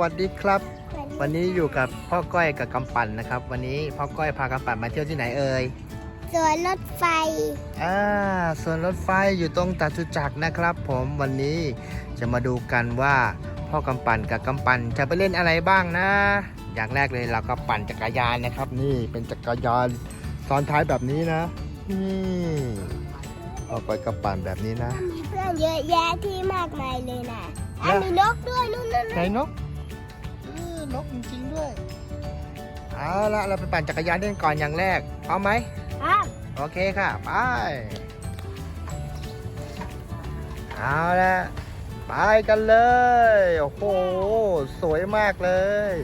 วัสดีครับ วันนี้อยู่กับพ่อก้อยกับกำปั่นนะครับ วันนี้พ่อก้อยพากำปั่นมาเที่ยวที่ไหนเอ่ยสวนรถไฟอ่าส่วนรถไฟอยู่ตรงตาจุจักรนะครับ ผมวันนี้จะมาดูกันว่าพ่อกำปั่นกับกำปั่นจะไปเล่นอะไรบ้างนะ อย่างแรกเลยเราก็ปั่นจักรยานนะครับ นี่เป็นจักรยานซ้อนท้ายแบบนี้นะนี่พ่อก้อยกับปั่นแบบนี้นะมีเพื่อนเยอะแยะที่มากมายเลยนะอะนะมีนกด้วยนู่นนู่นไหนนกเออ นกจริงๆด้วย เอาละเราไปปั่นจักรยานเล่นก่อนอย่างแรกพร้อมไหมครับโอเคค่ะ ไป เอาละไปกันเลย โอ้โห สวยมากเลย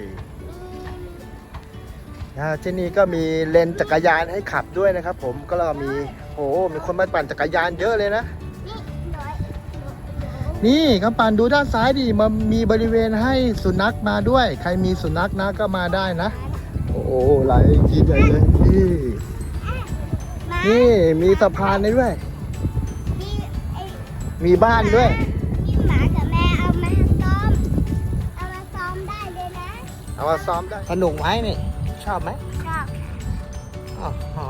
อ่าที่นี่ก็มีเลนจักรยานให้ขับด้วยนะครับผมก็เรามีโอ้โหมีคนมาปั่นจักรยานเยอะเลยนะนี่น้อย นี่กำปั่นดูด้านซ้ายดิมันมีบริเวณให้สุนัขมาด้วย ใครมีสุนัขนะก็มาได้นะ โอ้โหไหลกินใหญ่เลยนี่มานี่มีสะพานให้ด้วยนี่ไอ้มีบ้านด้วยนี่หมากับแม่เอามาซ้อม เอามาซ้อมได้เลยนะ เอามาซ้อมได้ สนุกไหมนี่ ชอบไหมชอบอ๋อ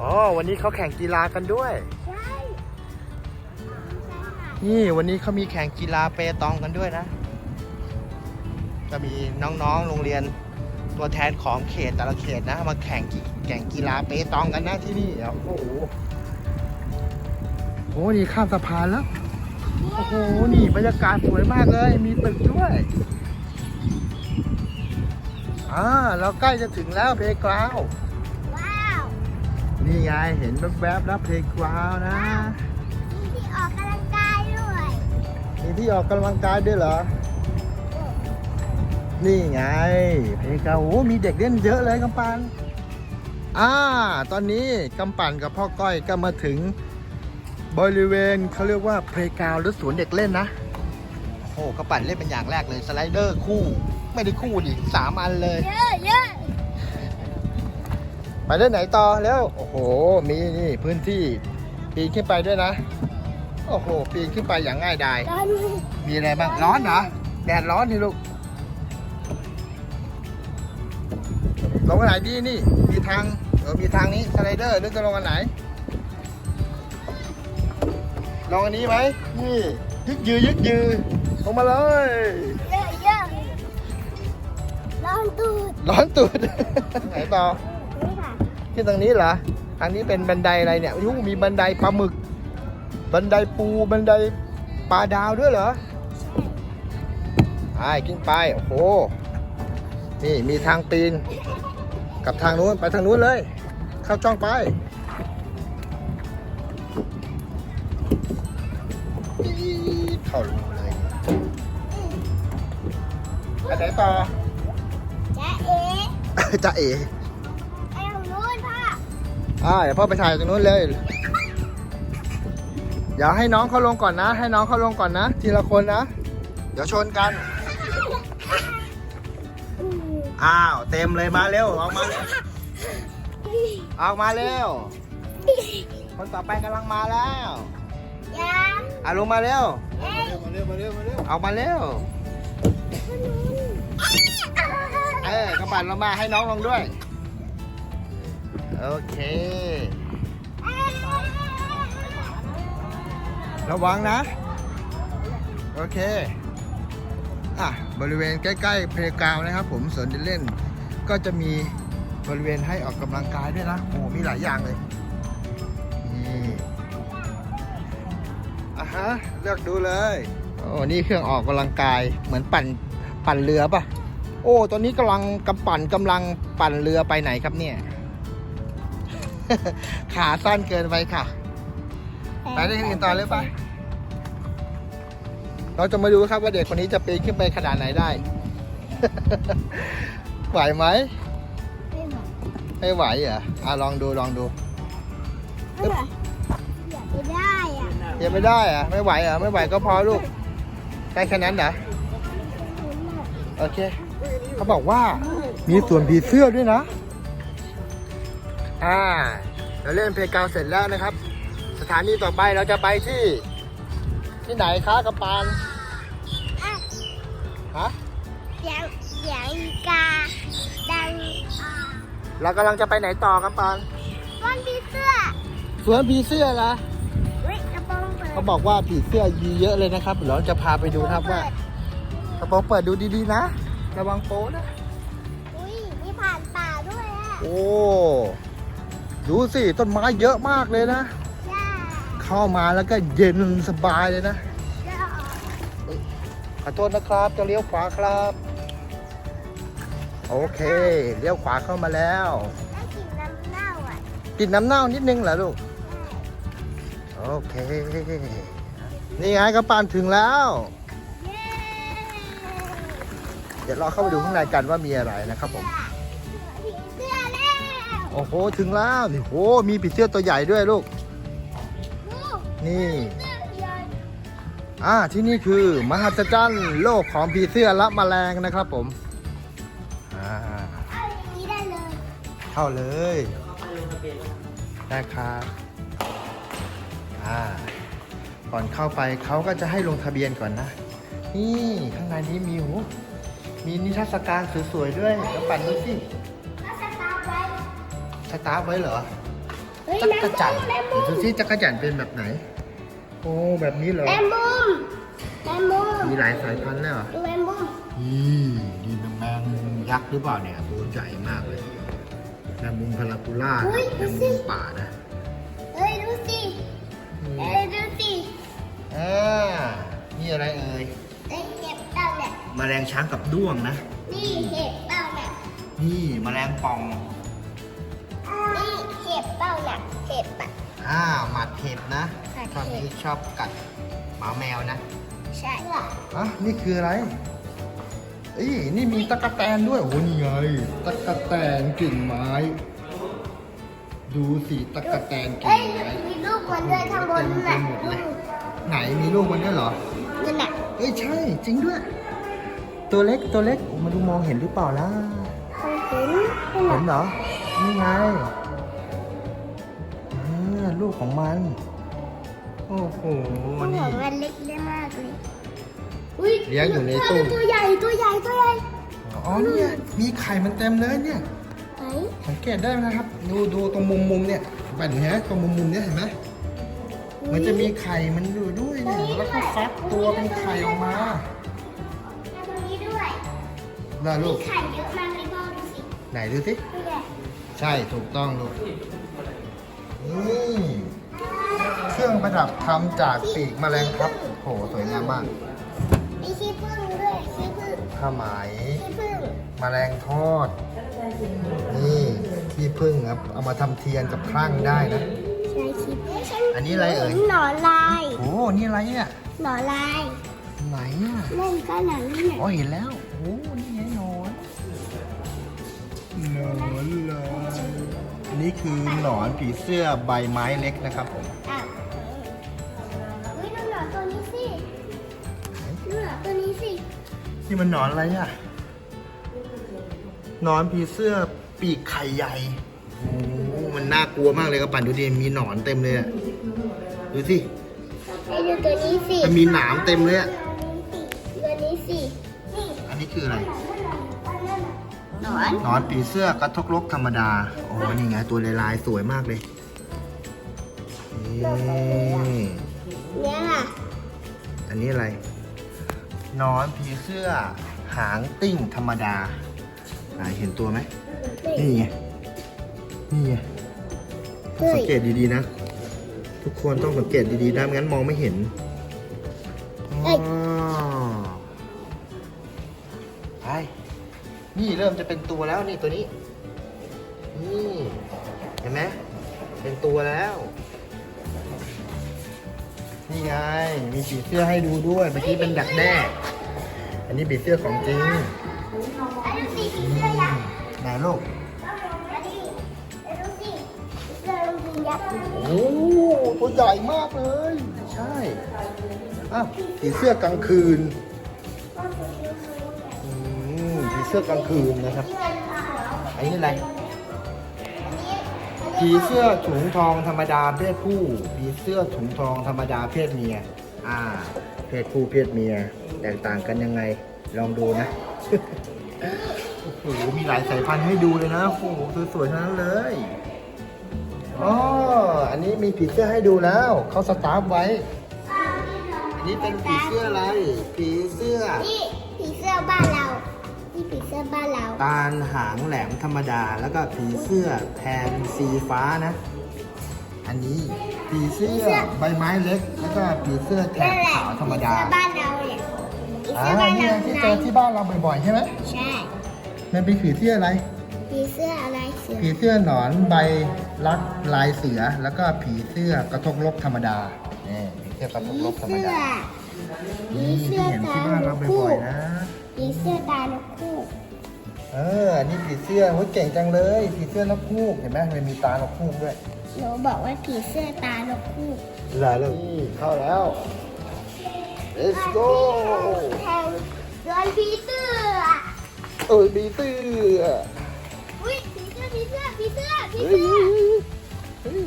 อ๋อวันนี้เขาแข่งกีฬากันด้วย ใช่ใช่ค่ะนี่วันนี้เขามีแข่งกีฬาเปตองกันด้วยนะ จะมีน้องๆ โรงเรียนตัวแทนของเขตแต่ละเขตนะ มาแข่งกีแข่งกีฬาเปตองกันนะที่นี่โอ้โหโอ้นี่ข้ามสะพานแล้ว โอ้โห นี่บรรยากาศสวยมากเลย มีตึกด้วย อ่า เราใกล้จะถึงแล้วเพลกราวว้าว นี่ไงเห็นแวบๆแล้วเพลกราวนะมีที่ออกกำลังกายด้วยมีที่ออกกำลังกายด้วยเหรอ นี่ไงเพลกราวโอ้มีเด็กเล่นเยอะเลยกำปันอ่าตอนนี้กำปั่นกับพ่อก้อยก็มาถึงบริเวณเขาเรียกว่าเพลกราวหรือสวนเด็กเล่นนะโอ้โหกำปั่นเล่นเป็นอย่างแรกเลยสไลเดอร์คู่ ไม่ได้คู่ดิสามอันเลยเยอะเยอะ ไปเล่นไหนต่อแล้ว โอ้โห มีนี่พื้นที่ปีนขึ้นไปด้วยนะ โอ้โห ปีนขึ้นไปอย่างง่ายดายตอนนี้มีอะไรบ้าง ร้อนเหรอ แดดร้อนนี่ลูก ลงอันไหนดีนี่ มีทางเออมีทางนี้สไลเดอร์หรือจะลงอันไหน ลงอันนี้ไหม นี่ ยึกยือยึกยือลงมาเลย เยอะเยอะลองตูด ร้อนตูดไหนต่อ นี่ค่ะที่ตรงนี้เหรอทางนี้เป็นบันไดอะไรเนี่ยยูมีบันไดปลาหมึก บันไดปูบันไดปลาดาวด้วยเหรอไปกินไปโอ้โหนี่มีทางปีน กับทางนู้นไปทางนู้นเลย เข้าจ้องไปปี๊ดเข้ารูเลยไปไหนต่อจ๊ะเอ๋จะเอ๋ อ่าเดี๋ยวพ่อไปถ่ายตรงนู้นเลยเดี๋ยวให้น้องเขาลงก่อนนะ ให้น้องเขาลงก่อนนะ ทีละคนนะ เดี๋ยวชนกันอืมอ้าว เต็มเลยมาเร็วออกมาเร็วออกมาเร็ว คนต่อไปกำลังมาแล้วยังอะลงมาเร็วเอ้ยมาเร็ว มาเร็ว มาเร็วออกมาเร็วคนนู้นเออกระบาดลงมาให้น้องลงด้วย โอเค ระวังนะ โอเค อะ บริเวณใกล้ๆเพลกาวนะครับผมสวนเด็กเล่น ก็จะมีบริเวณให้ออกกำลังกายด้วยนะ โอ้โหมีหลายอย่างเลยนี่อะฮะ เลือกดูเลย โอ้นี่เครื่องออกกำลังกายเหมือนปั่นปั่นเรือปะโอ้ ตอนนี้กำลังกำปั่นกำลังปั่นเรือไปไหนครับเนี่ย ขาสั้นเกินไปค่ะ ไปได้ที่อื่นต่อเลยไปเราจะมาดูครับว่าเด็กคนนี้จะปีนขึ้นไปขนาดไหนได้ ไหวไหม ไม่ไหวไม่ไหวเหรออะลองดูลองดูไม่ไหวอยากไปได้อะยังไม่ได้เหรอะไม่ไหวเหรอะไม่ไหวก็พอลูกได้แค่นั้นเหรอโอเค เขาบอกว่ามีส่วนผีเสื้อด้วยนะ อ่าเราเล่นเพลงกาวเสร็จแล้วนะครับ สถานีต่อไปเราจะไปที่ที่ที่ไหนคะกระปานอะฮะเสียงเสียงอีกาดังอ่าเรากำลังจะไปไหนต่อกระปานวันผีเสื้อสวนผีเสื้อละเฮ้ยกระโปรงเปิดเขาบอกว่าผีเสื้อยีเยอะเลยนะครับเดี๋ยวเราจะพาไปดูครับว่ากระโปรงเปิดดูดีๆนะ ระวังโป๊นะ อุ้ยมีผ่านป่าด้วยอะโอ้ ดูสิต้นไม้เยอะมากเลยนะใช่เข้ามาแล้วก็เย็นสบายเลยนะใช่ขอโทษนะครับ จะเลี้ยวขวาครับ โอเค เลี้ยวขวาเข้ามาแล้วได้กลิ่นน้ำเน่าอะกลินน้ำเน่านิดนึงเหรอลูก โอเค นี่ไงกระปานถึงแล้วเย้เดี๋ยวเราเข้าไปดูข้างในกันว่ามีอะไรนะครับผมผีเสื้อแล้วโอ้โห ถึงแล้วนี่โห มีผีเสื้อตัวใหญ่ด้วยลูก นี่ อ่า ที่นี่คือ มหัศจรรย์โลกของผีเสื้อและแมลงนะครับผม อ่า เข้าเลยได้ครับอ่า ก่อนเข้าไปเขาก็จะให้ลงทะเบียนก่อนนะ นี่ข้างในนี้มีหูมีนิทรรศการสวยๆด้วยแล้วปั่นดูสิถ้าสตาร์ทไว้ สตาร์ฟไว้เหรอเฮ้ยจัแมงกรจันทมุร์มแมงเดี๋มุยวมดูสิจักรจันทร์เป็นแบบไหน โอ้แบบนี้เหรอแมงมุมแมงมุมมีหลายสายพันธุ์เลยเหรอ ดูแมงมุมนี่นี่แมงมุมยักษ์หรือเปล่าเนี่ยตัวใหญ่มากเลยแมงมุมพาราคูล่านะแมงมุมป่านะเฮ้ยดูสิเฮ้ยดูสิอ่านี่อะไรเอ่ยเฮ้ยเห็บเต่าเนี่ยแมลงช้างกับด้วงนะ นี่เห็บเต่าเนี่ยนี่แมลงป่อง นี่เห็บเต่าเนี่ยเห็บอะ อ่าหมัดเห็บนะหมัดเห็บ ตอนนี้ชอบกัดหมาแมวนะใช่อะนี่คืออะไรเอ้ยนี่มีตะกะแตนด้วยโอ้นี่ไงตะกะแตนกิ่งไม้ ดูสิตะกะแตนกิ่เฮ้ยงไม้มีลูกมันด้วยข้างบนน่ะเต็มไปหมดเลยไหนมีลูกมันด้วยเหรอ นั่นน่ะเอ้ยใช่จริงด้วย ตัวเล็กตัวเล็กมาดูมองเห็นหรือเปล่าล่ะเคยเห็นนั่นเห็น่ะนเหรอ นี่ไงอ่าลูกของมัน โอ้โหหันี่วมันเล็กได้มากเลยอุ้ยเลี้ยงอยู่ในตู้ตัวใหญ่ตัวใหญ่ตัวใหญ่อ๋อเนี่ยมีไข่มันเต็มเลยเนี่ยไหนสังเกตได้นะครับ ดูดูตรงมุมมุมๆเนี่ยแบบนี้ฮะตรงมุมมุมๆเนี่ยเห็นไหมมันจะมีไข่มันอยู่ด้วยเนี่ยแล้วก็ฟักตัวเป็นไข่ออกมาแล้วตรงนี้ด้วยน่าลูกไข่เยอะมากเลยพ่อดูสิไหนดูสินี่แหละ ใช่ถูกต้องลูกนี่เครื่องประดับทำจากปีกแมลงครับโหสวยงามมากมีขี้ผึ้งด้วยขี้ผึ้งผ้าไหมขี้ผึ้งแมลงทอด นี่ขี้ผึ้งครับ เอามาทำเทียนกับคลั่งได้นะใช่ขี้ผึ้งอันนี้อะไรเอ่ยหนอนลายโอ้นี่อะไรเนี่ยหนอนลายไหนอะเล่นก็หนังนี่เนี่ยอ๋อเห็นแล้วโอ้นี่ไงหนอนหนอนลายอั นนี้คือหนอนผีเสื้อใบไม้เล็กนะครับผม อะอุ้ยดูหนอนตัวนี้สิดูหนอนตัวนี้สินี่มันหนอนอะไรอะหนอนผีเสื้อปีกไข่ใหญ่โอ้มันน่ากลัวมากเลยครับปั่นดูดิมีหนอนเต็มเลยอะดูสิให้ดูตัวนี้สิมันมีหนามเต็มเลยอะตัวนี้สินี่อันนี้คืออะไร หนอนหนอนผีเสื้อกระทกลกธรรมดา โอ้นี่ไงตัวลายๆสวยมากเลยนี่เนี่ยค่ะอันนี้อะไรหนอนผีเสื้อ หางติ้งธรรมดาไหนเห็นตัวไหมนี่ไง นี่ไงเฮ้สัยงเกตดีๆนะ ทุกคนต้องสังเกตดีๆนะไม่งั้นมองไม่เห็น นี่เริ่มจะเป็นตัวแล้วนี่ตัวนี้ นี่เห็นไหมเป็นตัวแล้ว นี่ไง มีผีเสื้อให้ดูด้วย เมื่อกี้เป็นดักแด้ อันนี้ผีเสื้อของจริงไอ้ดูสิผีเสื้อยักษ์ไหนลูกมาดิไอ้ดูสิผีเสื้อลงยิงยักษ์โอ้ตัวใหญ่มากเลย ใช่ อ้าวผีเสื้อกลางคืน เสื้อกลางคืนนะครับ อันนี้อะไรผีเสื้อถุงทองธรรมดาเพศผู้ผีเสื้อถุงทองธรรมดาเพศเมีย อ่า เพศผู้เพศเมีย แตกต่างกันยังไง ลองดูนะ โอ้โห มีหลายสายพันธุ์ให้ดูเลยนะ โอ้โห สวยๆทั้งนั้นเลยอ๋ออันนี้มีผีเสื้อให้ดูแล้ว เขาสตาร์ฟไว้ อันนี้เป็นผีเสื้ออะไร ผีเสื้อ นี่ผีเสื้อบ้านเรา นี่ผีเสื้อบ้านเรา ตาลหางแหลมธรรมดา แล้วก็ผีเสื้อแทนสีฟ้านะ อันนี้ผีเสื้อใบไม้เล็ก แล้วก็ผีเสื้อแถบขาวธรรมดาผีเสื้อบ้านเราเนี่ยผีอ่าเสื้อบ้านนี่เราไงที่เจอที่บ้านเราบ่อยๆใช่ไหมใช่มันเป็นผีเสื้ออะไร ผีเสื้ออะไรเสือผีเสื้อหนอนใบลักลายเสือ แล้วก็ผีเสื้อกระทกลกธรรมดานี่ผีเสื้อกระทกลกธรรมเสื้อดาผีนี่เสื้ที่อเห็นตาที่บ้านนเรากบ่คู่อยๆนะ ผีเสื้อตานกคู่เอออันนี้ผีเสื้อโอ้ยเก่งจังเลยผีเสื้อนกคูกเห็นไหมมันมีตานกคูกด้วยหนูบอกว่าผีเสื้อตานกคู่หลายเลยนี่เข้าแล้ว let's go แทงโดนผีเสื้อเอ้ยผีเสื้ออุ้ยผีเสื้อผีเสื้อผีเสื้อผีเฮ้ยเสื้อเฮ้ย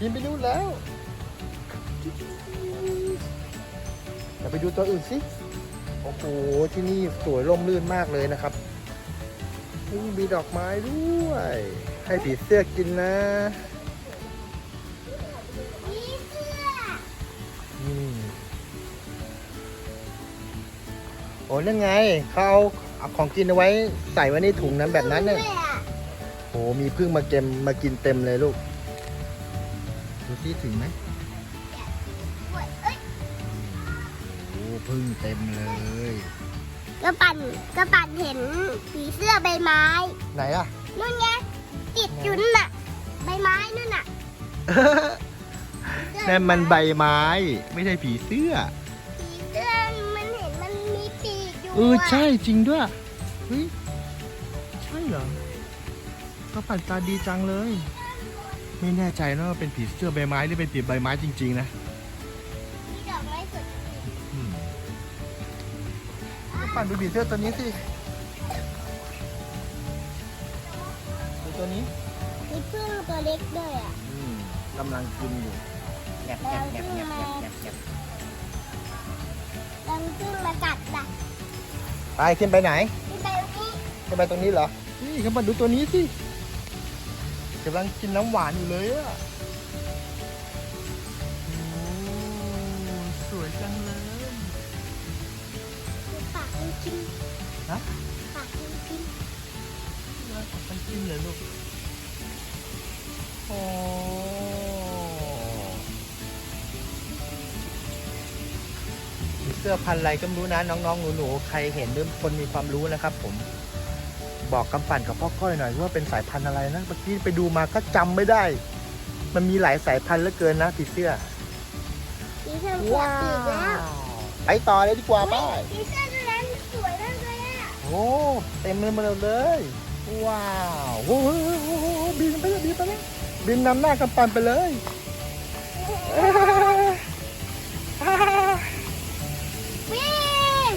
ยินไปดูแล้วเราไปดูตัวอื่นสิ โอ้โห ที่นี่สวยร่มรื่นมากเลยนะครับนี่มีดอกไม้ด้วย ให้ผีเสื้อกินนะผีเสื้อโอ้นั่นไง เขาเอาของกินเอาไว้ใส่ไว้ในถุงนั้นแบบนั้นเนี่ยโอ้มีพึ่งมาเก็มมากินเต็มเลยลูก ดูที่ถึงไหม พึ่งเต็มเลยกระปั่นกระปั่นเห็นผีเสื้อใบไม้ไหนอะ นู่นไงติดอยู่นั่นน่ะ ใบไม้นู่นน่ะนั่นมันใบไม้ ไม่ใช่ผีเสื้อ ผีเสื้อมันเห็นมันมีปีกอยู่เอออะใช่จริงด้วย เฮ้ย ใช่เหรอก็ปั่นตาดีจังเลย ไม่แน่ใจนะว่าเป็นผีเสื้อใบไม้หรือเป็นผีใบไม้จริง ๆ นะ ปั่นดูผีเสื้อตัวนี้สิดูตัวนี้มีพึ่งตัวเล็กด้วยอะอืมกำลังกินอยู่แงบแงบแงบแงบแงบแงบแงบดังพึ่งมากัดน่ะไปขึ้นไปไหนที่ไปตรงนี้ขึ้นไปตรงนี้เหรอนี่ก็มาดูตัวนี้สิกำลังกินน้ำหวานอยู่เลยอะ มันกินเลยลูก โอ้มีเสื้อพันธุ์อะไรก็ไม่รู้นะน้องๆหนูๆใครเห็นหรือคนมีความรู้นะครับ ผม บอกกำปั่นกับพ่อก้อยหน่อยว่าเป็นสายพันธุ์อะไรนะเมื่อกี้ไปดูมาก็จำไม่ได้ มันมีหลายสายพันธุ์เหลือเกินนะผีเสื้อผีเสื้อเผือกปีกแล้วไปต่อเลยดีกว่าป้า เฮ้ยผีเสื้อตัวนั้นสวยมากเลยอะโอ้ เต็มเลยหมดเลย ว้าวโอ้โหบินไปเลยบินไปเลยบินนำหน้ากำปั่นไปเลยวิ่ง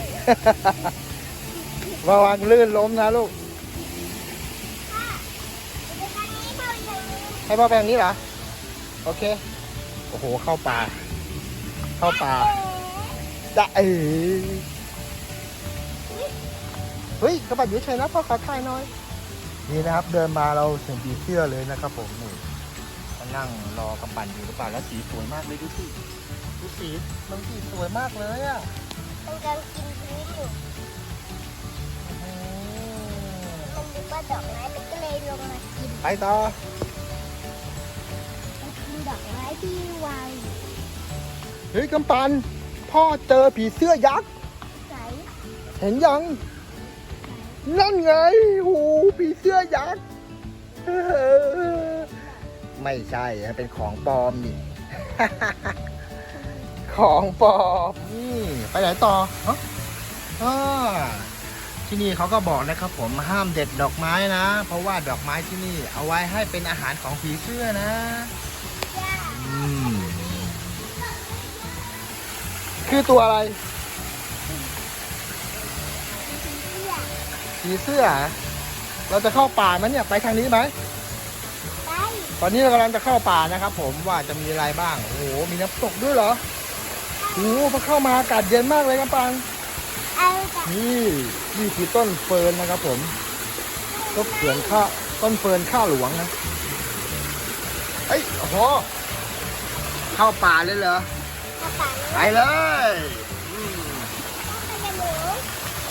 ระวังลื่นล้มนะลูกไปทางนี้เข้าทางนี้ให้พ่อแปลงนี้เหรอ โอเค โอ้โห เข้าป่า เข้าป่าจะเอ๋เฮ้ยกระบะอยู่เฉยนะพ่อขอถ่ายหน่อย นี่นะครับเดินมาเราเห็นผีเสื้อเลยนะครับ ผมนี่มานั่งรอกระปั่นอยู่หรือเปล่าแล้วสีสวยมากเลยดูสิดูสีมันสีสวยมากเลยอะมันกำลังกินพื้นอยู่โอ้โหมันดูว่าดอกไม้มันก็เลยลงมากินไปต่อมันกินดอกไม้ที่วางอยู่เฮ้ยกำปั่นพ่อเจอผีเสื้อยักษ์ใสเห็นยัง นั่นไงโหูผีเสื้อยักษ์ไม่ใช่นะเป็นของปลอมนี่ ของปลอมนี่ไปไหนต่อฮะอ่าที่นี่เขาก็บอกนะครับผมห้ามเด็ดดอกไม้นะ เพราะว่าดอกไม้ที่นี่ เอาไว้ให้เป็นอาหารของผีเสื้อนะย่าอืมคือตัวอะไร ผีเสื้อผีเสื้อ เราจะเข้าป่าไหมเนี่ยไปทางนี้ไหมไปตอนนี้เรากำลังจะเข้าป่านะครับ ผมว่าจะมีอะไรบ้างโอ้โหมีน้ำตกด้วยเหรอใช่โอ้โหพอเข้ามาอากาศเย็นมากเลยครับปังเอาจ้ะนี่นี่คือต้นเฟิร์นนะครับ ผมต้นเฟิร์นข้าต้นเฟิร์นข้าหลวงนะเอ้ยโอ้โหเข้าป่าเลยเหรอกระเป๋าไปเลยอืมไปกันหนู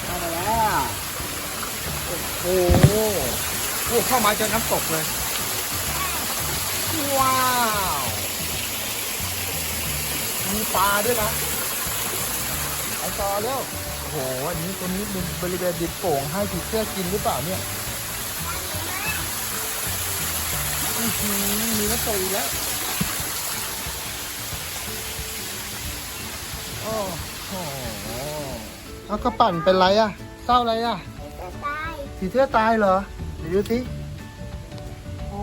เข้ามาแล้ว โอ้โหโอ้เข้ามาเจอน้ำตกเลย ว้าว มีปลาด้วยนะไปต่อเร็วโอ้โห อันนี้ตัวนี้เป็นบริเวณดินโป่งให้ผีเสื้อกินหรือเปล่าเนี่ยอือหือมีน้ำตกอีกแล้วโอ้โหเอากระปั่นเป็นไรอะเศร้าอะไรอะ ผีเสื้อตายเหรอเดี๋ยวดูสิโอ้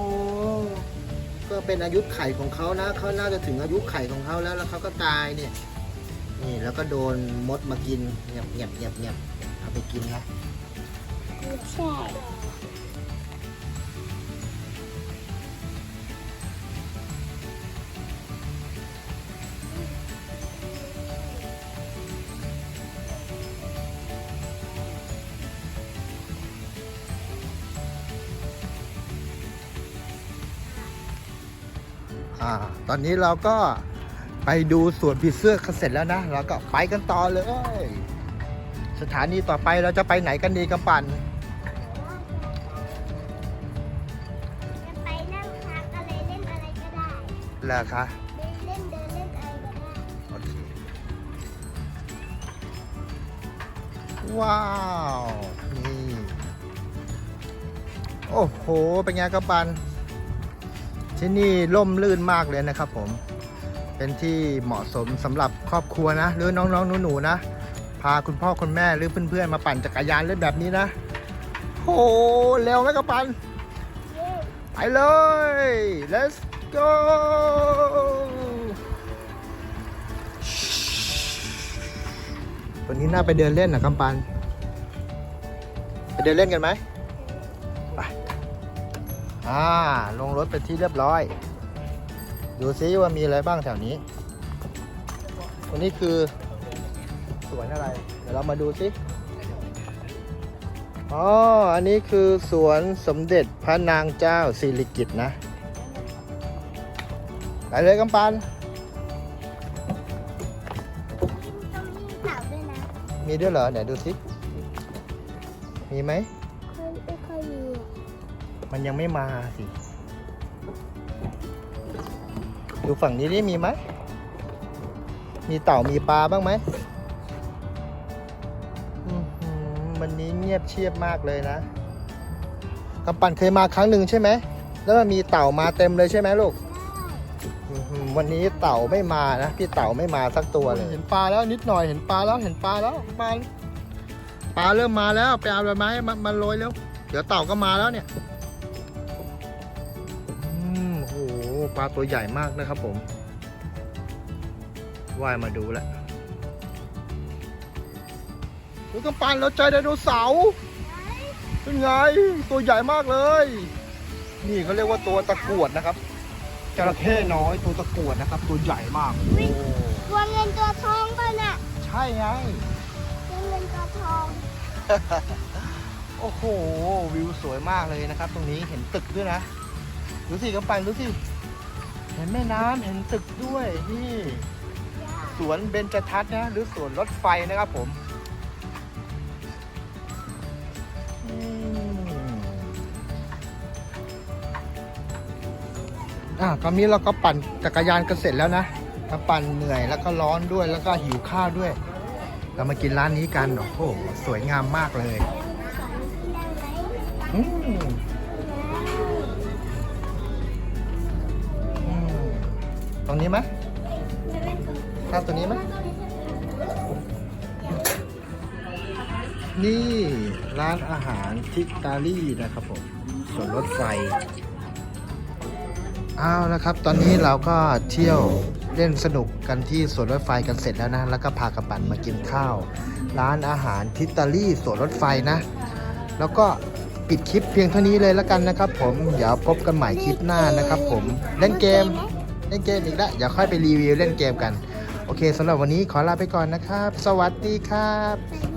ก็เป็นอายุไขของเขานะเขาน่าจะถึงอายุไขของเขาแล้วแล้วเขาก็ตายเนี่ย นี่แล้วก็โดนมดมากินเงียบเงียบเงียบเงียบเอาไปกินนะ ใช่ อ่าตอนนี้เราก็ไปดูสวนผีเสื้อกันเสร็จแล้วนะเราก็ไปกันต่อเลย สถานีต่อไปเราจะไปไหนกันดีกำปั่นจะไปนั่งพักอะไรเล่นอะไรก็ได้เหรอคะเดินเล่นเดินเล่นอะไรก็ได้โอเคว้าวนี่โอ้โหเป็นไงครับปัน ที่นี่ร่มรื่นมากเลยนะครับ ผม เป็นที่เหมาะสมสำหรับครอบครัวนะ หรือน้องๆหนูๆนะ พาคุณพ่อคุณแม่หรือเพื่อนๆมาปั่นจักรยานเล่นแบบนี้นะโอ้โหเร็วไหมครับปันไปเลย let's go วันนี้น่าไปเดินเล่นนะกำปัน ไปเดินเล่นกันไหม อ่า ลงรถเป็นที่เรียบร้อย ดูซิว่ามีอะไรบ้างแถวนี้ วันนี้คือสวนอะไร เดี๋ยวเรามาดูซิ อ๋อ อันนี้คือสวนสมเด็จพระนางเจ้าสิริกิติ์นะ ไปเลยกำปันต้องมีเสาด้วยนะมีด้วยเหรอไหนดูสิมีไหมค่อยไม่ค่อยมี มันยังไม่มาสิดูฝั่งนี้นี่มีไหมมีเต่ามีปลาบ้างไหมอื้อหือวันนี้เงียบเชียบมากเลยนะกำปั่นเคยมาครั้งหนึ่งใช่ไหม แล้วมันมีเต่ามาเต็มเลยใช่ไหมลูกอื้อหือวันนี้เต่าไม่มานะ พี่เต่าไม่มาสักตัวเลย เห็นปลาแล้วนิดหน่อย เห็นปลาแล้ว เห็นปลาแล้วปลาปลาเริ่มมาแล้ว ไปเอาใบไม้มามาโรยแล้วเดี๋ยวเต่าก็มาแล้วเนี่ย ปลาตัวใหญ่มากนะครับผมว่ายมาดูแล้วดูกำปั้นแล้วเจอไดโนเสาร์เป็นไงตัวใหญ่มากเลย นี่เขาเรียกว่าตัวตะกรวดนะครับจระเข้น้อยตัวตะกรวดนะครับ ตัวใหญ่มากโอ้ตัวเงินตัวทองป่ะน่ะใช่ไงตัวเงินตัวทองโอ้โหวิวสวยมากเลยนะครับ ตรงนี้เห็นตึกด้วยนะดูสิกำปั้นดูสิเห็นแม่น้ำเห็นตึกด้วยนี่สวนเบญจทัศน์นะหรือสวนรถไฟนะครับผมอืมอะตอนนี้เราก็ปั่นจักรยานกันเสร็จแล้วนะมาปั่นเหนื่อยแล้วก็ร้อนด้วยแล้วก็หิวข้าวด้วย เรามากินร้านนี้กันโอ้โหสวยงามมากเลยอืม ข้ามตัวนี้ไหมนี่ร้านอาหารทิตาลี่นะครับผมส่วนรถไฟเอาแล้วครับ ตอนนี้เราก็เที่ยวเล่นสนุกกันที่สวนรถไฟกันเสร็จแล้วนะ แล้วก็พากระปั่นมากินข้าว ร้านอาหารทิตาลี่สวนรถไฟนะ แล้วก็ปิดคลิปเพียงเท่านี้เลยแล้วกันนะครับ ผม เดี๋ยวพบกันใหม่คลิปหน้านะครับ ผม เล่นเกม เล่นเกมอีกแล้วเดี๋ยวค่อยไปรีวิวเล่นเกมกัน โอเคสำหรับวันนี้ขอลาไปก่อนนะครับ สวัสดีครับ